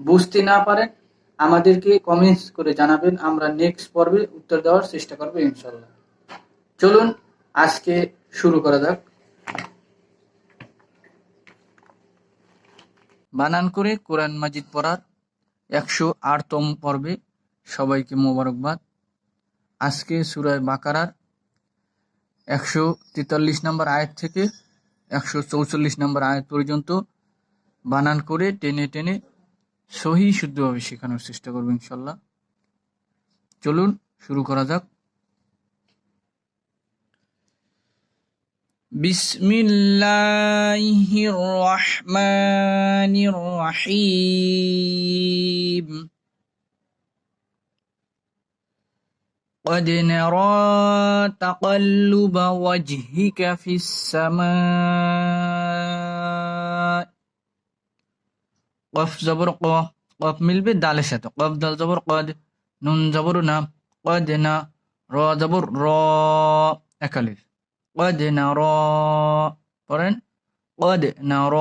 বুঝতে না পারেন আমাদেরকে কমেন্টস করে জানাবেন। আমরা নেক্সট পর্বে উত্তর দেওয়ার চেষ্টা করব ইনশাল্লাহ চলুন, আজকে শুরু করা যাক। বানান করে কোরআন মাজিদ পড়ার একশো আটতম পর্বে সবাইকে মোবারকবাদ। আজকে সুরায় বাকারার একশো তেতাল্লিশ নম্বর আয়াত থেকে একশো চৌচল্লিশ নম্বর আয়াত পর্যন্ত বানান করে টেনে টেনে সহি শুদ্ধভাবে শেখানোর চেষ্টা করবো ইনশাল্লাহ চলুন শুরু করা যাক বিসমিল্লাহির রহমানির রহিম قد نرى تقلب وجهك في السماء কফ জবর ক কফ মিলবে দালে সাথে কফ দাল জবর কদ নুন জবর না কদ না র জবর র একালিফ কদ না র পড়েন কদ না র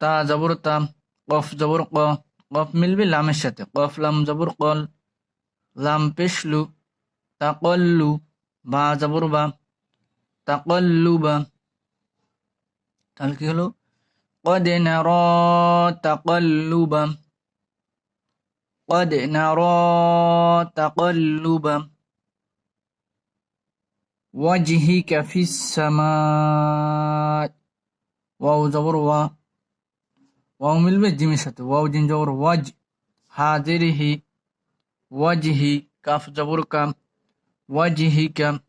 তা জবর তা কফ জবর ক কফ মিলবে লামের সাথে কফ লাম জবর কল লাম পেশলু তা কল্লু বা জবর বা তা কল্লু বা তাহলে কি হলো قد نرى تقلبا. قد نرى تقلبا. وجهك في السماء. واو زبر و. واو من البيت جميسة واو جنجور وج. حاضره وجه كاف زبر كام وجهك.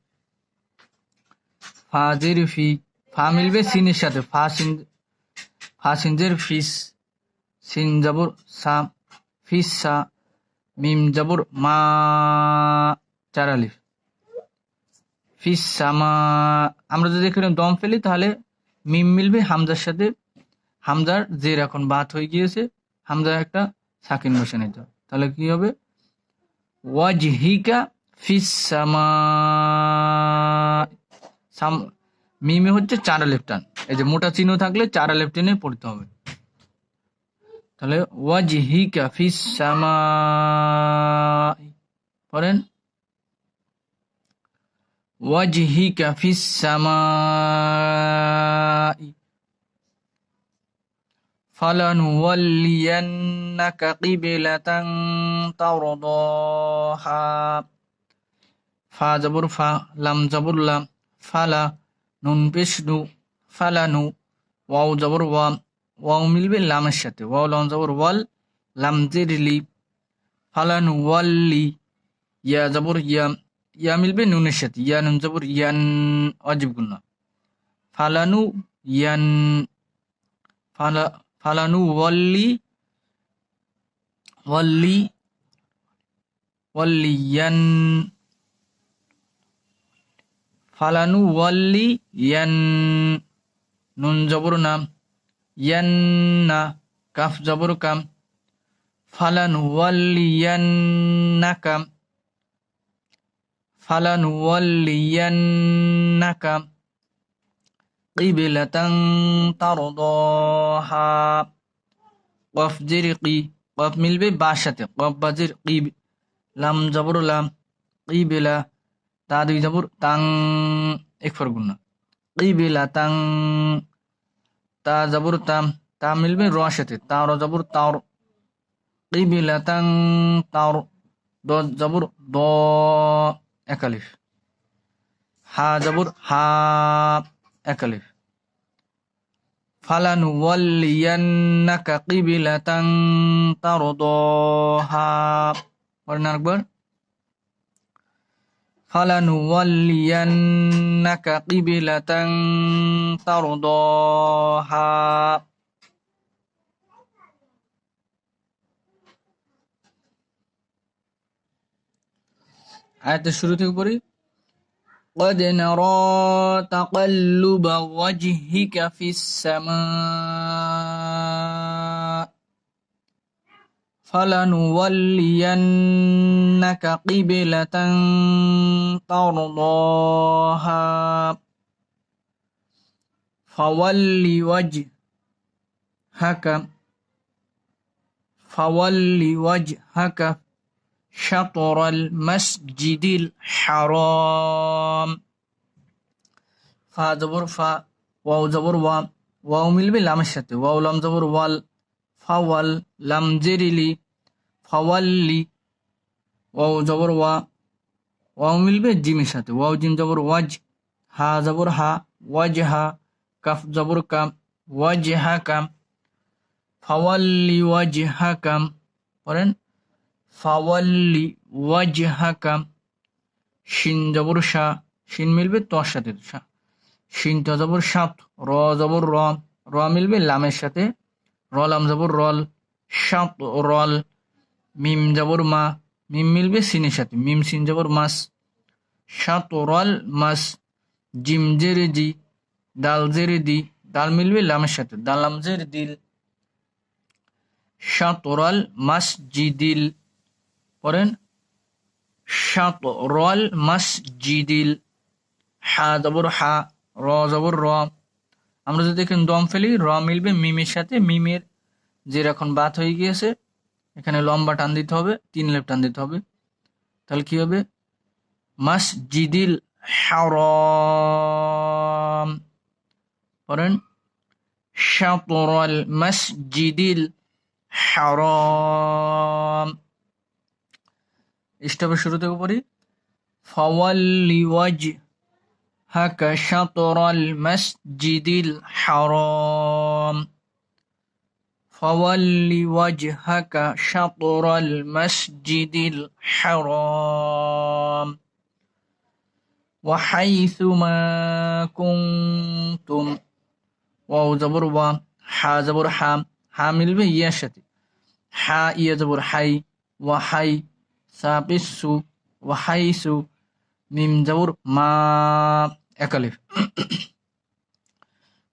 حاضر في فا ملبه سينشات فا সাথে ফা সিন ফা সিনজের ফিস, সিন জবর সা, ফিস সা, মিম জবর মা, চার আলিফ। ফিস সামা আমরা যদি এখানে দম ফেলি তাহলে মিম মিলবে হামজার সাথে। হামজার জের এখন বাত হয়ে গিয়েছে। হামজার একটা সাকিন বসে নিতে। তাহলে কি হবে? ওয়াজহিকা ফিস সামা সাম মিমে হচ্ছে চার আলিফ টান এই যে মোটা চিহ্ন থাকলে চার আলিফ টেনে পড়তে হবে তাহলে ওয়াজহিকা ফিস সামা পড়েন ওয়াজহিকা ফিস সামাই فلنولينك قبلة ترضاها ফা জবর ফা লাম জবর লাম ফালা নুন পেশ নু ফালানু ওয়াও জবর ওয়া ওয়াও মিলবে লামের সাথে। ওয়াও লাম জবর ওয়াল, লাম জিরলি, ফালানু ওয়াল্লি, ইয়া জবর ইয়া ইয়া মিলবে নুনের সাথে। ইয়া নুন জবর ইয়ান অজিব গুন্না ফালানু ইয়ান, ফালা, ফালানু ওয়াল্লি ওয়াল্লি ওয়াল্লিয়ান ফালানু ওয়াল্লি ইয়ান, নুন জবর নাম ইয়ান্না কাফ জবর কাম। ফালান ওয়াল্লি ইয়ান্নাকা ফালান ওয়াল্লি ইয়ান্নাকা কিবলাতান তারদাহা। কফ জিরকি, কফ মিলবে বাসাতে, কফ বাজির কিব লাম জবর লাম কিবলা তা দুই জবর তাং এক ফর গুণ কিবিলা তাং তা জবর তাম, তা মিলবে র সাথে। তার জবর তার কিবিলা তাং তার দ জবর, দ একালিফ হা জবর, হা একালিফ ফালানুওয়াল্লিয়ান্নাকা কিবিলাতাং তারদাহা আয়াতের শুরু থেকে পড়ি قد نرى تقلب وجهك في السماء فلنولينك قبلة ترضاها فول وجهك فول وجهك شطر المسجد الحرام فا زبر واو زبر وا واو مل واو زبر وال ফাওয়াল লাম জেরিলি, ফাওয়াল্লি, ওয়াও জবর ওয়া, ওয়াও মিলবে জিমের সাথে, ওয়াও জিম জবর ওয়াজ, হা জবর হা, ওয়াজ হা, কাফ জবর কাম, ওয়াজ হা কাম, ফাওয়াল্লি ওয়াজ হা কাম, পড়েন, ফাওয়াল্লি ওয়াজ হা কাম, শিন জবর শা, শিন মিলবে তোর সাথে, শা, শিন ত জবর সাত, র জবর র র মিলবে লামের সাথে র লাম জবর রল সাত রল, মিম জবর মা, মিম মিলবে সিনের সাথে, মিম সিন জবর মাস, সাত রল মাস, জিম জেরে জি দাল জেরে দি দাল মিলবে লামের সাথে দালাম জের দিল সাতরাল মাসজিদিল পড়েন সাতরাল মাসজিদিল হা জবর হা, র জবর র আমরা যদি এখানে দম ফেলি, র মিলবে মিমের সাথে। মিমের যে এখন বাত হয়ে গিয়েছে। এখানে লম্বা টান দিতে হবে, তিন লেপ টান দিতে হবে। তাহলে কি হবে? মাসজিদিল হারাম। পড়েন, শাতরাল মাসজিদিল হারাম। শুরু থেকে পড়ি। ফাওয়াল্লি ওয়াজ هك شطر المسجد الحرام. فول وجهك شطر المسجد الحرام. وحيث ما كنتم. واو زبر وا حا زبر حام حامل بيشتي حا يزبر حي وحي ثابس وحيث মিম জবর মা একালিফ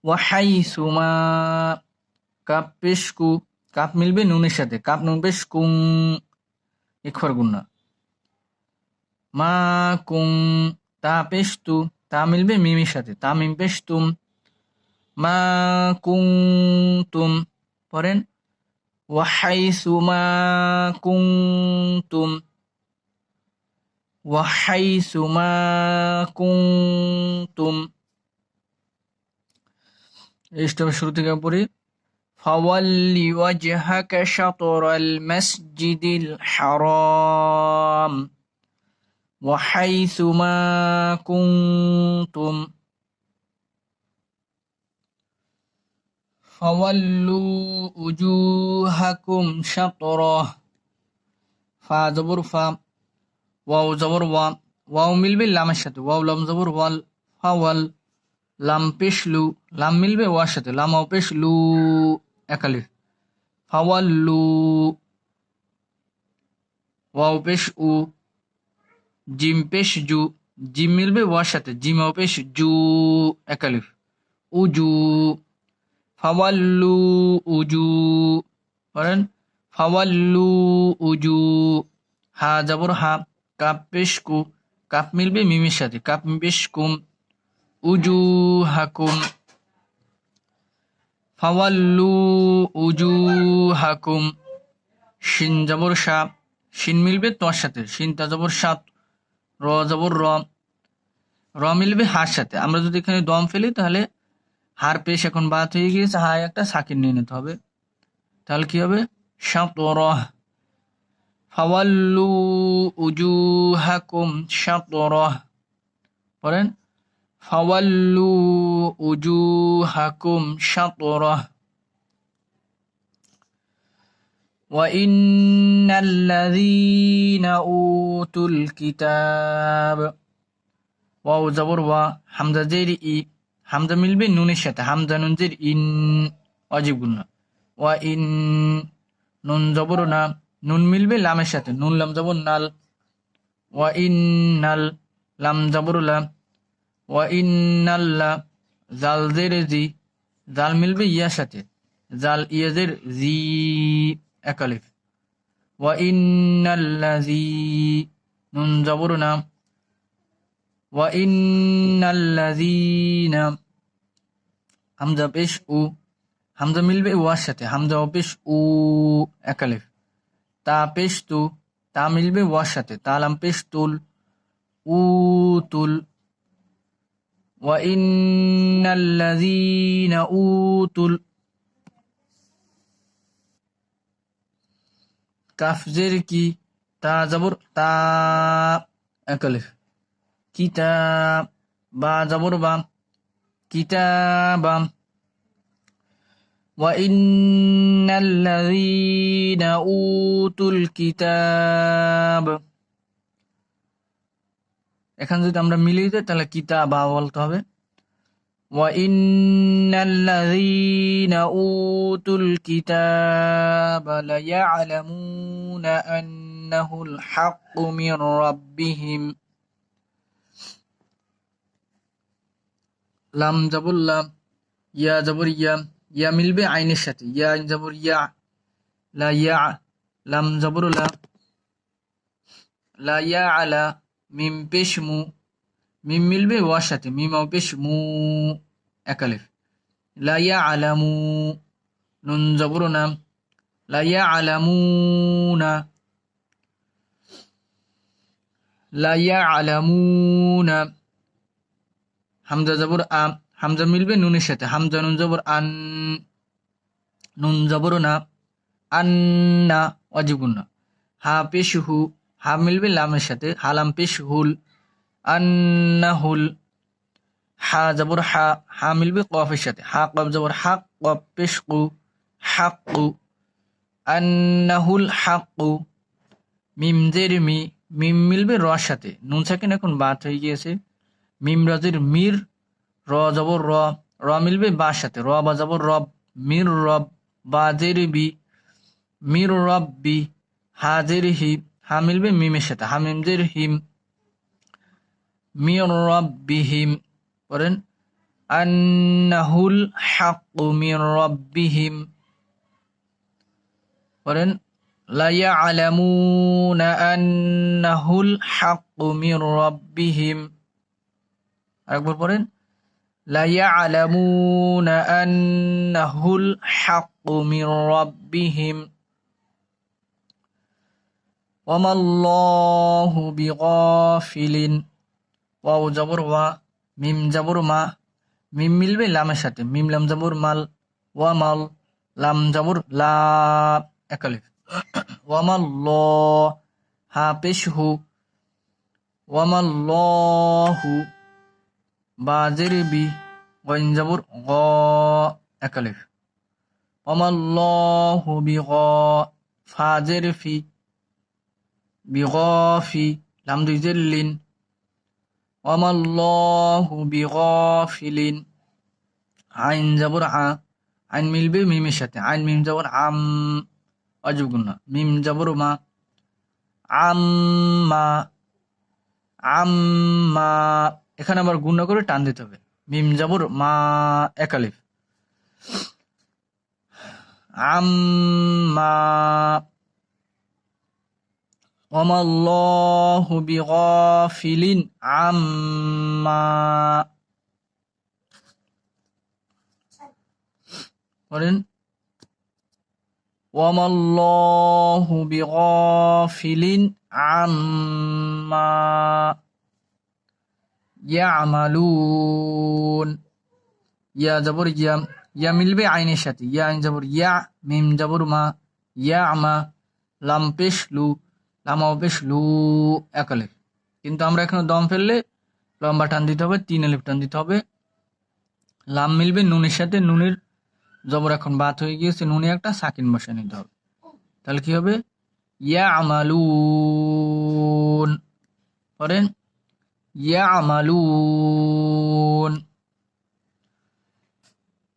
ওয়া হাইসু মা কাপ পেশকু, কাপ মিলবে নুনের সাথে, কাপ নুন পেশ কুং ইখর গুন্না। মা কুং তা পেশতু, তা মিলবে মিমের সাথে, তা মিম পেশতুম। মা কুনতুম পড়েন। ওয়াহাইসু মা কুনতুম ওয়াহাইসু মা কুনতুম স্টেপের শুরু থেকে পড়ি ফাওয়াল্লি ওয়াজহাকা শাতরাল মাসজিদিল হারাম وحيث ما كنتم فولوا وجوهكم شطره ফা জবর ফা ওয়াও জবর ওয়া, ওয়াও মিলবে লামের সাথে, ওয়াও লাম জবর ওয়াল ফাওয়াল লাম পেশ লু, লাম মিলবে ওয়ার সাথে, লাম ও পেশ লু একালিফ ফাওয়াল্লু ওয়াও পেশ উ, জিম পেশ জু, জিম মিলবে ওয়ার সাথে, জিম ও পেশ জু একালিফ উজু ফাওয়াল্লু উজু পড়েন ফাওয়াল্লু উজু হা জবর হা কাপ পেশ কাপ মিলবে মিমের সাথে। কাপ পেশ কুম উজু হাকুম ফাওয়াল্লু উজু হাকুম শিন জবর সা শিন মিলবে তোর সাথে। শিন তা জবর সাত, র জবর র। র মিলবে হার সাথে। আমরা যদি এখানে দম ফেলি তাহলে হার পেশ এখন বাদ হয়ে গিয়েছে। হায়, একটা সাকির নিয়ে নিতে হবে। তাহলে কি হবে? সাত র। ফাওয়াল্লু উজুহাকুম শাতরাহ পড়েন ফাওয়াল্লু উজুহাকুম শাতরাহ وإن الذين أوتوا الكتاب ওয়াও জবর ওয়া হামজা জের ই হামজা মিলবে নুনের সাথে হামজা নুন জের ইন অজীব গুণ ওয়া ইন নুন জবর না নুন মিলবে, লামের সাথে। নুন, লাম জবর, নাল। ওয়া ইন নাল লাম জবর লাম ওয়া ইন নাল্লা জাল জের, জি। জাল মিলবে ইয়ার সাথে। জাল ইয়াজের জি একালিফ ওয়া ইন্নাল্লাযী নুন জবর, না। ওয়া ইন্নাল্লাযীনা হামজা পেশ উ। হামজা মিলবে ওয়ার সাথে। হামজা ও পেশ উ একালিফ তা পেশ তু মিলবে ওয়ার সাথে। তালাম পেশ তুল উ তুল। ওয়া ইন্নাল্লাযীনা উতুল। কাফজের কি? তা জবর, তা একালিফ কিতাব বা জবর বাম। কিতাবাম وإن الذين أوتوا الكتاب এখানে যদি আমরা মিলিয়ে দিই তাহলে কিতাবা বলতে হবে وإن الذين أوتوا الكتاب ليعلمون أنه الحق من ربهم লাম জবর লাম ইয়া জবর ইয়া মিলবে আইনের সাথে। ইয়া আইন জবর, ইয়া লা ইয়া লাম জবর লা ইয়া আলা মিম পেশ মু, মিম মিলবে ওয়ার সাথে, মিম ও পেশ মু একালিফ লা ইয়া আলামু নুন জবর নাম। লা ইয়া আলামুনা লা ইয়া আলামুনা হামজা জবর আম হামজা মিলবে নুনের সাথে। হামজা, নুন, জবর, আন, নুন, জবর না। আন্না অজিগুন্না হা, পেশ, হু। হা মিলবে লামের সাথে। হালাম পেশ, হুল। আন্নাহুল হা, জবর, হা। হা মিলবে কফের সাথে। হা, কফ, জবর হাক কফ পেশ কু হাক্কু আন্নাহুল হাক্কু। মিম, জের, মি। মিম মিলবে রর সাথে। নুন সাকিন এখন বাত হয়ে গিয়েছে। মিম, রাজের, মির। র জবর র র মিলবে বার সাথে র বা জবর রব মির রব বা জের বি মির রব বি হা জের হি হা মিলবে মিমের সাথে হা মিম জের হিম মির রব বিহিম করেন আন্নাহুল হাক্কু মির রব্বিহিম করেন لا يعلمون أنه الحق من ربهم আরেকবার পড়েন لا يعلمون أنه الحق من ربهم وما الله بغافل ওয়াও জবর ওয়া মিম জবর মা মিম মিলবে লামের সাথে মিম লাম জবর মাল ওয়া মাল লাম জবর লা একালিফ ওয়ামাল ল হা পেশ হু ওয়ামাল হু বাজের বি গইন জবর গ একালিফ ওয়ামাল্লাহু বিগ ফাজের ফি বিগফি, লাম দুই জের লিন ওয়ামাল্লাহু বিগফিলিন। আইন জবর আ, আইন মিলবে মিমের সাথে। আইন মিম জবর আম গুণ মিম জবর মা, আম্মা আম্মা। এখানে আবার গুণা করে টান দিতে হবে। মিম জাবর, মা একালিফ। আম্মা ওমাল্লাহু বিগাফিলিন, আম্মা বলেন ওমাল্লাহু বিগাফিলিন, আম্মা ইয়ামালুন ইয়া জবর ইয়া ইয়া মিলবে আইনের সাথে ইয়া আইন জবর ইয়া মিম জবর মা ইয়া আমা লাম পেশ লু লামা হবে লু এক কিন্তু আমরা এখানে দম ফেললে লম্বা টান দিতে হবে, তিন আলিফ টান দিতে হবে। লাম মিলবে নুনের সাথে, নুনের জবর এখন বাত হয়ে গিয়েছে, নুনে একটা সাকিন বসে নিতে হবে। তাহলে কি হবে? ইয়া আমালুন পড়েন। ইয়া আমালুন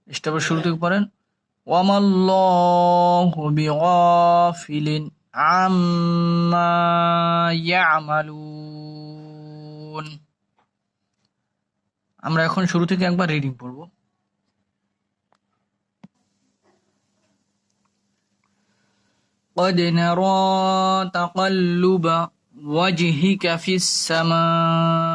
স্টেপের শুরু থেকে পড়েন ওয়ামাল্লাহু বিগাফিলিন আম্মা ইয়ামালুন আমরা এখন শুরু থেকে একবার রিডিং পড়বো قد نرى تقلب وجهك في السماء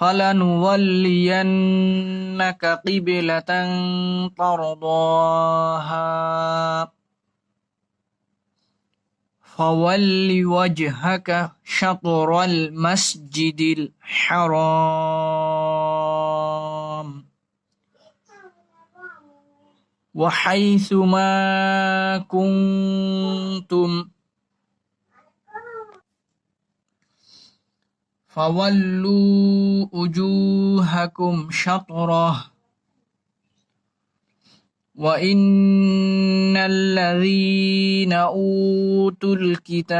فلنولينك قبلة ترضاها. فول وجهك شطر المسجد الحرام. وحيث ما كنتم فولوا وجوهكم شطرة. وإن الذين أوتوا الكتاب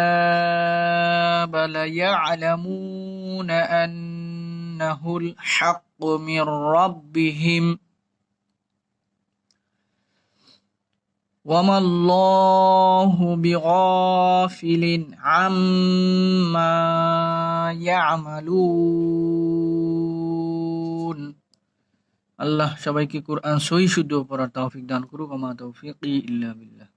ليعلمون أنه الحق من ربهم. وما الله بغافل عما يعملون আল্লাহ সবাইকে কোরআন সহি শুদ্ধ পড়ার তৌফিক দান করুক আমা তৌফিক ইল্লা বিল্লাহ